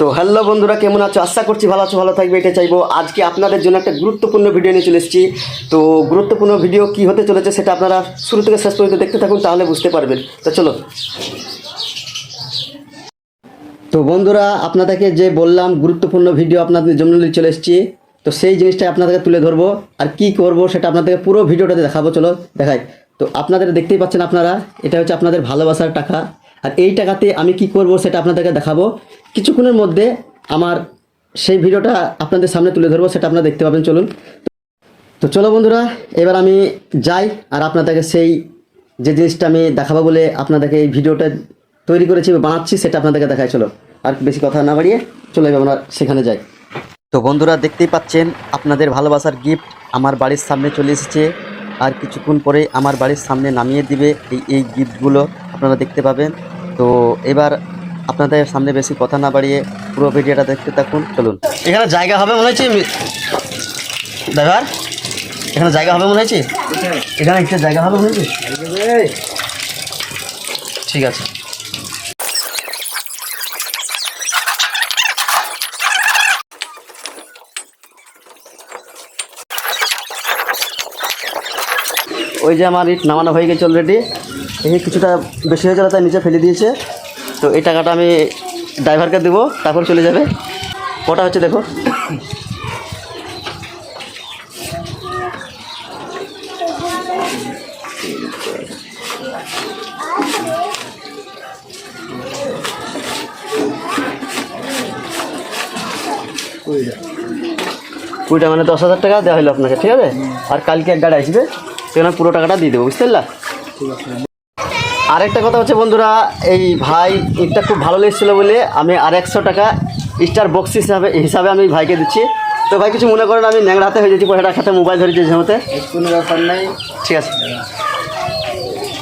তো হ্যালো বন্ধুরা, কেমন আছো? আশা করছি ভালো আছো, ভালো থাকবে এটা চাইব। আজকে আপনাদের জন্য একটা গুরুত্বপূর্ণ ভিডিও নিয়ে চলে এসেছি। তো গুরুত্বপূর্ণ ভিডিও কি হতে চলেছে সেটা আপনারা শুরু থেকে শেষ পর্যন্ত দেখতে থাকুন, তাহলে বুঝতে পারবেন। তো চলো। তো বন্ধুরা, আপনাদেরকে যে বললাম, গুরুত্বপূর্ণ ভিডিও আপনাদের জন্য নিয়ে চলে এসেছি। তো সেই জিনিসটা আপনাদেরকে তুলে ধরবো। আর কি করব সেটা আপনাদেরকে পুরো ভিডিওটাতে দেখাবো, চলো, দেখাই। তো আপনাদের দেখতেই পাচ্ছেন আপনারা, এটা হচ্ছে আপনাদের ভালোবাসার টাকা। আর এই টাকাতে আমি কি করব সেটা আপনাদেরকে দেখাবো। কিছুক্ষণের মধ্যে আমার সেই ভিডিওটা আপনাদের সামনে তুলে ধরবো, সেটা আপনারা দেখতে পাবেন, চলুন। তো চলো বন্ধুরা, এবার আমি যাই আর আপনাদেরকে সেই যে জিনিসটা আমি দেখাবো বলে আপনাদেরকে এই ভিডিওটা তৈরি করেছি বা বানাচ্ছি, সেটা আপনাদেরকে দেখাই, চলো। আর বেশি কথা না বাড়িয়ে চলে এবার আমরা সেখানে যাই। তো বন্ধুরা, দেখতেই পাচ্ছেন, আপনাদের ভালোবাসার গিফট আমার বাড়ির সামনে চলে এসেছে। আর কিছুক্ষণ পরে আমার বাড়ির সামনে নামিয়ে দিবে এই এই গিফটগুলো আপনারা দেখতে পাবেন। তো এবার আপনাদের সামনে বেশি কথা না বাড়িয়ে পুরো ভিডিওটা দেখতে থাকুন। চলুন। এখানে জায়গা হবে মনে হচ্ছে দাদার এখানে জায়গা হবে মনে হচ্ছে? এখানে একটা জায়গা হবে মনে হচ্ছে? ঠিক আছে। ওই যে আমার ইট নামানো হয়ে গেছে অলরেডি এই কিছুটা বেশি হয়ে গেলে, তাই নিচে ফেলে দিয়েছে। তো এই টাকাটা আমি ড্রাইভারকে দেবো, তারপর চলে যাবে। কটা হচ্ছে দেখো। কুড়িটা মানে দশ হাজার টাকা দেওয়া হলো আপনাকে, ঠিক আছে? আর কালকে এক গাড়ি আসবে, সেখানে পুরো টাকাটা দিয়ে দেবো, বুঝতে পারলা? আরেকটা কথা হচ্ছে বন্ধুরা এই ভাই ইটটা খুব ভালো লেগেছিলো বলে আমি আর একশো টাকা স্টার বক্স হিসাবে হিসাবে আমি ভাইকে দিচ্ছি। তো ভাই কিছু মনে করেন আমি ন্যাংরা হাতে হয়ে যাচ্ছি পয়সাটা খাতে মোবাইল ধরেছি ঝামতে কোনো ব্যাপার নাই। ঠিক আছে।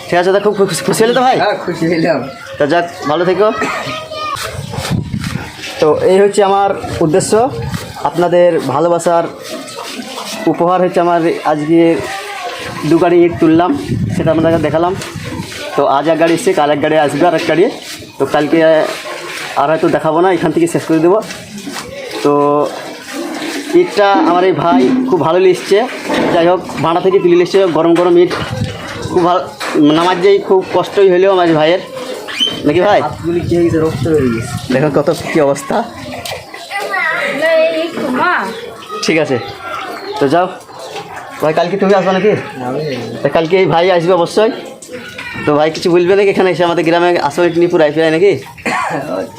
ঠিক আছে তা খুব খুশি- খুশি হলে তো ভাই? হ্যাঁ খুশি হইলাম। তা যাক ভালো থেকো। তো এই হচ্ছে আমার উদ্দেশ্য। আপনাদের ভালোবাসার উপহার হচ্ছে আমার আজকে দু গাড়ি ইট তুললাম সেটা আপনাদেরকে দেখালাম। তো আজ এক গাড়ি এসছে কাল এক গাড়ি আসবে আর এক গাড়ি। তো কালকে আর হয়তো দেখাবো না এখান থেকে শেষ করে দেবো। তো ইটটা আমার এই ভাই খুব ভালো লিখছে যাই হোক ভাড়া থেকে তুলে লিখছে গরম গরম ইট। খুব ভালো নামার যেই খুব কষ্টই হলেও আমার ভাইয়ের। নাকি ভাই? দেখো কত কী অবস্থা। ঠিক আছে। তো যাও। ভাই কালকে তুমি আসবে নাকি? কালকে এই ভাই আসবে অবশ্যই। তো ভাই কিছু বলবে নাকি এখানে এসে আমাদের গ্রামে আসো নিপুর আইপিআই নাকি?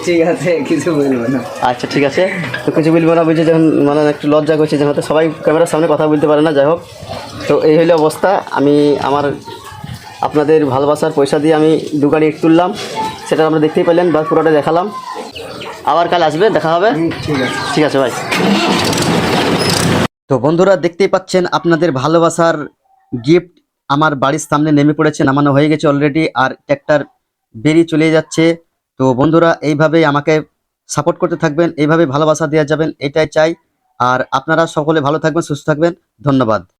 ঠিক আছে কিছু বলব না। আচ্ছা ঠিক আছে। তো কিছু বলব না বলছে যখন মানে একটু লজ্জা করছে যখন সবাই ক্যামেরার সামনে কথা বলতে পারে না যাই হোক। তো এই হলো অবস্থা। আমি আমার আপনাদের ভালোবাসার পয়সা দিয়ে আমি দু গাড়ি তুললাম। সেটা আমরা দেখতেই পেলেন বা পুরোটা দেখালাম। আবার কাল আসবে দেখা হবে? ঠিক আছে। ঠিক আছে ভাই। তো বন্ধুরা দেখতেই পাচ্ছেন আপনাদের ভালোবাসার গিফট আমার বাড়ির সামনে নেমে পড়েছে, নামানো হয়ে গেছে অলরেডি আর ট্র্যাক্টর বেরিয়ে চলে যাচ্ছে। তো বন্ধুরা, এইভাবেই আমাকে সাপোর্ট করতে থাকবেন, এইভাবে ভালোবাসা দেওয়া যাবেন, এটাই চাই। আর আপনারা সকলে ভালো থাকবেন, সুস্থ থাকবেন, ধন্যবাদ।